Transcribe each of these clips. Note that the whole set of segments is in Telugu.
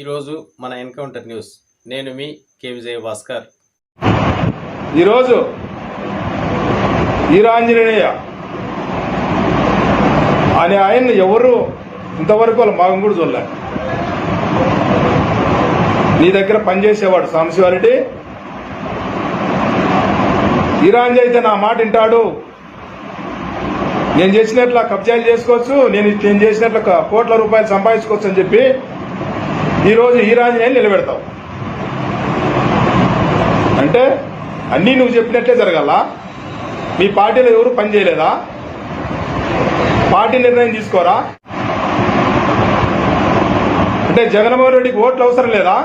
ఈరోజు మన ఎన్కౌంటర్ న్యూస్. నేను మీ కే విజయ భాస్కర్ ఈరోజు ఈరాంజనేయ అనే ఆయన్ని ఎవరు ఇంతవరకు వాళ్ళ మగం కూడా చూడలే. నీ దగ్గర పనిచేసేవాడు సాంశివారెడ్డి ఈరాంజ అయితే నా మాట వింటాడు. నేను చేసినట్ల కబ్జాలు చేసుకోవచ్చు నేను నేను చేసినట్లు ఒక కోట్ల రూపాయలు సంపాదించుకోవచ్చు అని చెప్పి ఈరోజు ఈరాంజనేయుని నిలబెడతావు. అంటే అన్నీ నువ్వు చెప్పినట్లే జరగాల. మీ పార్టీలో ఎవరు పని చేయలేదా? పార్టీ నిర్ణయం తీసుకోరా? అంటే జగన్మోహన్ రెడ్డికి ఓట్లు అవసరం లేదా?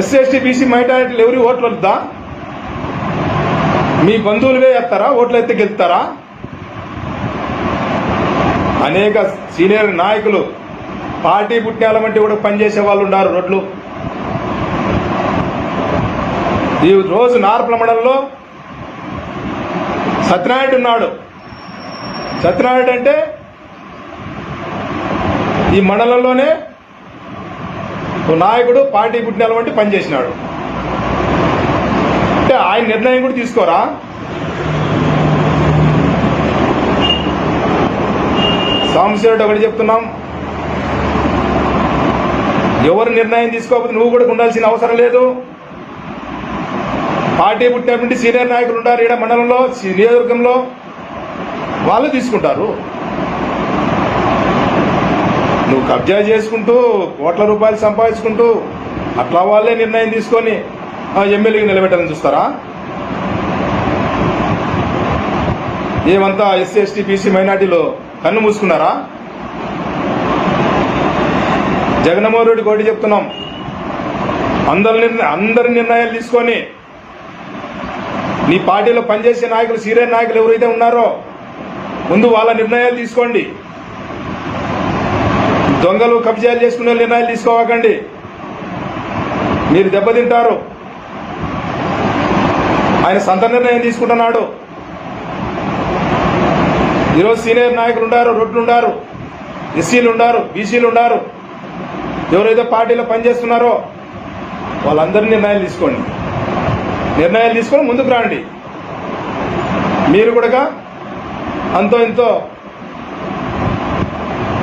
ఎస్సీ ఎస్టీ బీసీ మైనారిటీలు ఎవరి ఓట్లు వద్దా? మీ బంధువులు వేస్తారా ఓట్లు అయితే గెలుస్తారా? అనేక సీనియర్ నాయకులు పార్టీ పుట్టినాల వంటి కూడా పనిచేసే వాళ్ళు ఉన్నారు రోడ్లు. ఈ రోజు నార్పల మండలంలో సత్యనారాయణ ఉన్నాడు. సత్యనారాయణ అంటే ఈ మండలంలోనే ఓ నాయకుడు పార్టీ పుట్టినాల వంటి పనిచేసినాడు. అంటే ఆయన నిర్ణయం కూడా తీసుకోరా? సాంశివుడు ఒకటి చెప్తున్నాం. ఎవరు నిర్ణయం తీసుకోకపోతే నువ్వు కూడా ఉండాల్సిన అవసరం లేదు. పార్టీ పుట్టినటువంటి సీనియర్ నాయకులు ఉంటారు ఈడ మండలంలో నియోజకవర్గంలో. వాళ్ళు తీసుకుంటారు. నువ్వు కబ్జా చేసుకుంటూ కోట్ల రూపాయలు సంపాదించుకుంటూ అట్లా వాళ్ళే నిర్ణయం తీసుకొని ఎమ్మెల్యేకి నిలబెట్టాలని చూస్తారా? ఏమంతా ఎస్సీ ఎస్టీ బీసీ మైనార్టీలో కన్ను మూసుకున్నారా? జగన్మోహన్ రెడ్డి కోటి చెప్తున్నాం. అందరి నిర్ణయం అందరి నిర్ణయాలు తీసుకొని నీ పార్టీలో పనిచేసే నాయకులు సీనియర్ నాయకులు ఎవరైతే ఉన్నారో ముందు వాళ్ళ నిర్ణయాలు తీసుకోండి. దొంగలు కబ్జాలు చేసుకునే నిర్ణయాలు తీసుకోవకండి. మీరు దెబ్బతింటారు. ఆయన సొంత నిర్ణయం తీసుకుంటున్నాడు. ఈరోజు సీనియర్ నాయకులు ఉన్నారు రొడ్లు ఉన్నారు ఎస్సీలు ఉన్నారు బీసీలు ఉన్నారు ఎవరైతే పార్టీలో పనిచేస్తున్నారో వాళ్ళందరి నిర్ణయాలు తీసుకోండి. నిర్ణయాలు తీసుకొని ముందుకు రండి. మీరు కూడా అంతో ఇంతో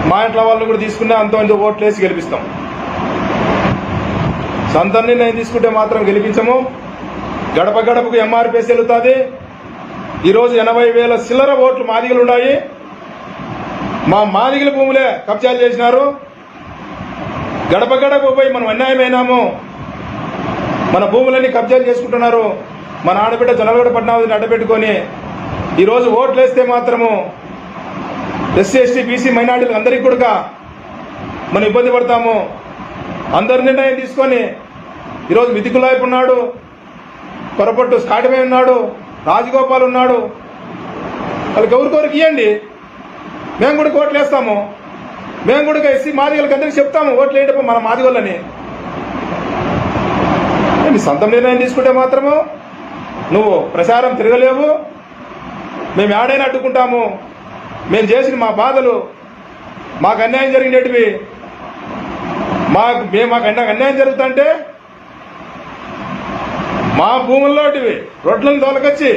మా ఇంట్లో వాళ్ళని కూడా తీసుకునే అంతో ఇంతో ఓట్లు వేసి గెలిపిస్తాం. సొంత నిర్ణయం తీసుకుంటే మాత్రం గెలిపించము. గడప గడపకు ఎంఆర్పీఎస్ వెళ్తుంది. ఈరోజు ఎనభై వేల చిల్లర ఓట్లు మాదిగలు ఉన్నాయి. మా మాదిగల భూములే కబ్జాలు చేసినారు. గడప గడప పోయి మనం అన్యాయమైనాము మన భూములన్నీ కబ్జాలు చేసుకుంటున్నారు. మన ఆడబిడ్డ జనగడ పట్నావతిని అడ్డపెట్టుకొని ఈరోజు ఓట్లు వేస్తే మాత్రము ఎస్సీ ఎస్టీ బీసీ మైనార్టీలకు అందరికీ కూడా మనం ఇబ్బంది పడతాము. అందరి నిర్ణయం తీసుకొని ఈరోజు మితికులాయపు ఉన్నాడు పొరపట్టు స్కాటమే ఉన్నాడు. రాజగోపాల్ ఉన్నాడు. వాళ్ళకి ఎవరికొరికి ఇవ్వండి మేము కూడా ఓట్లు వేస్తాము. మేము కూడా ఎస్సీ మాదిగలకి అందరికీ చెప్తాము ఓట్లు వేయటప్పుడు మన మాదిగోళ్ళని. మీ సొంత నిర్ణయం తీసుకుంటే మాత్రము నువ్వు ప్రచారం తిరగలేవు. మేము ఏడైనా అడ్డుకుంటాము. మేము చేసిన మా బాధలు మాకు అన్యాయం జరిగినటివి. మాకు మేము మాకు అన్యాయం జరుగుతుంటే మా భూముల్లోటివి. రొడ్లను తోలకొచ్చి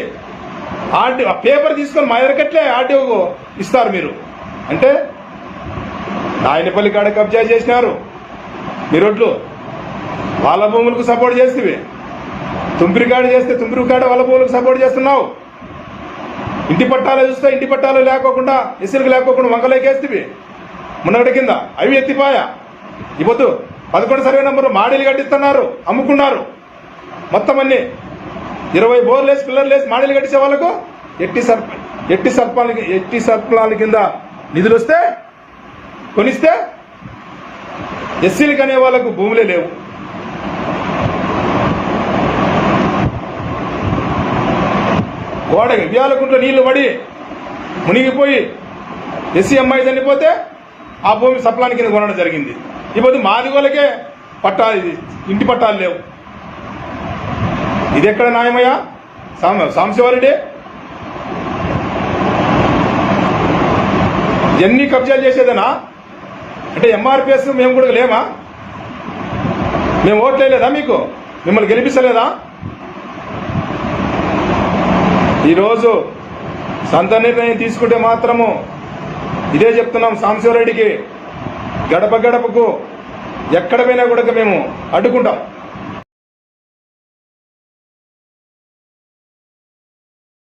ఆర్డీ ఆ పేపర్ తీసుకొని మా ఎరకట్లే ఆర్డీఓకు ఇస్తారు మీరు. అంటే నాయనపల్లి కాడ కబ్జా చేసినారు. మీ రోడ్లు వాళ్ళ భూములకు సపోర్ట్ చేస్తేవి. తుంపిరి కాడ చేస్తే తుంపిరి కాడ వాళ్ళ భూములకు సపోర్ట్ చేస్తున్నావు. ఇంటి పట్టాలు చూస్తే ఇంటి పట్టాలు లేకోకుండా ఇసులకు లేకోకుండా వంకలేకేస్తేవి. మున్నగడ కింద అవి ఎత్తిపాయ. ఇవ్వద్దు పదకొండు సర్వే నంబరు మాడీలు కట్టిస్తున్నారు అమ్ముకున్నారు. మొత్తం అన్ని. ఇరవై బోర్లు వేసి పిల్లలు వేసి మాడీలు కట్టించే వాళ్ళకు ఎట్టి సర్ప ఎట్టి సర్పాల ఎట్టి సర్పలాల కింద నిధులు వస్తే కొనిస్తే ఎస్సీలకు అనే వాళ్ళకు భూములే లేవు. గోడ వ్యాలకుంట్లో నీళ్ళు పడి మునిగిపోయి ఎస్సీ అమ్మాయి చనిపోతే ఆ భూమి సప్లాని కింద కొనడం జరిగింది. ఇప్పుడు మాదిగోళ్ళకే వాళ్ళకే ఇది ఇంటి పట్టాలు లేవు. ఇది ఎక్కడ న్యాయమయ్యా సాం ఎన్ని కబ్జాలు చేసేదనా అంటే ఎంఆర్పిఎస్ మేము కూడా లేమా? మేము ఓట్లేదా మీకు? మిమ్మల్ని గెలిపిస్తలేదా ఈరోజు సొంత నిర్ణయం తీసుకుంటే మాత్రము ఇదే చెప్తున్నాం సాంశివరెడ్డికి. గడప గడపకు ఎక్కడ పోయినా కూడా మేము అడ్డుకుంటాం.